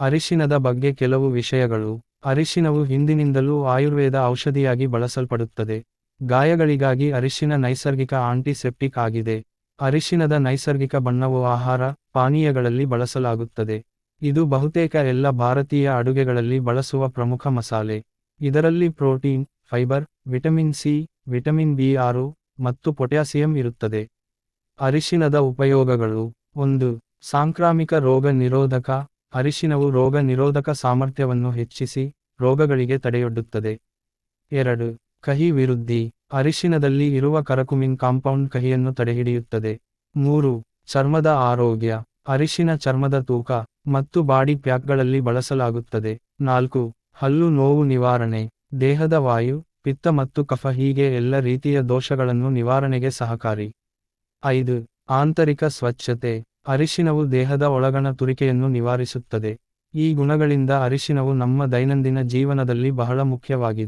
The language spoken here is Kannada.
ಅರಿಶಿನದ ಬಗ್ಗೆ ಕೆಲವು ವಿಷಯಗಳು, ಅರಿಶಿನವು ಹಿಂದಿನಿಂದಲೂ ಆಯುರ್ವೇದ ಔಷಧಿಯಾಗಿ ಬಳಸಲ್ಪಡುತ್ತದೆ. ಗಾಯಗಳಿಗಾಗಿ ಅರಿಶಿನ ನೈಸರ್ಗಿಕ ಆಂಟಿಸೆಪ್ಟಿಕ್ ಆಗಿದೆ. ಅರಿಶಿನದ ನೈಸರ್ಗಿಕ ಬಣ್ಣವು ಆಹಾರ, ಪಾನೀಯಗಳಲ್ಲಿ ಬಳಸಲಾಗುತ್ತದೆ. ಇದು ಬಹುತೇಕ ಎಲ್ಲ ಭಾರತೀಯ ಅಡುಗೆಗಳಲ್ಲಿ ಬಳಸುವ ಪ್ರಮುಖ ಮಸಾಲೆ. ಇದರಲ್ಲಿ protein, fibre, vitamin C, vitamin B ಆರು ಮತ್ತು ಪೊಟ್ಯಾಸಿಯಂ ಇರುತ್ತದೆ. ಅರಿಶಿನದ ಉಪಯೋಗಗಳು. ಒಂದು, ಸಾಂಕ್ರಾಮಿಕ ರೋಗ ನಿರೋಧಕ ಅರಿಶಿನವು ರೋಗ ನಿರೋಧಕ ಸಾಮರ್ಥ್ಯವನ್ನು ಹೆಚ್ಚಿಸಿ ರೋಗಗಳಿಗೆ ತಡೆಯೊಡ್ಡುತ್ತದೆ. ಎರಡು, ಕಹಿ ವಿರುದ್ಧಿ. ಅರಿಶಿನದಲ್ಲಿ ಇರುವ ಕರಕುಮಿನ್ ಕಾಂಪೌಂಡ್ ಕಹಿಯನ್ನು ತಡೆಹಿಡಿಯುತ್ತದೆ. ಮೂರು, ಚರ್ಮದ ಆರೋಗ್ಯ. ಅರಿಶಿನ ಚರ್ಮದ ತೂಕ ಮತ್ತು ಬಾಡಿ ಪ್ಯಾಕ್ಗಳಲ್ಲಿ ಬಳಸಲಾಗುತ್ತದೆ. ನಾಲ್ಕು, ಹಲ್ಲು ನೋವು ನಿವಾರಣೆ. ದೇಹದ ವಾಯು, ಪಿತ್ತ ಮತ್ತು ಕಫ ಹೀಗೆ ಎಲ್ಲ ರೀತಿಯ ದೋಷಗಳನ್ನು ನಿವಾರಣೆಗೆ ಸಹಕಾರಿ. ಐದು, ಆಂತರಿಕ ಸ್ವಚ್ಛತೆ. ಅರಿಶಿನವು ದೇಹದ ಒಳಗಣ ತುರಿಕೆಯನ್ನು ನಿವಾರಿಸುತ್ತದೆ. ಈ ಗುಣಗಳಿಂದ ಅರಿಶಿನವು ನಮ್ಮ ದೈನಂದಿನ ಜೀವನದಲ್ಲಿ ಬಹಳ ಮುಖ್ಯವಾಗಿದೆ.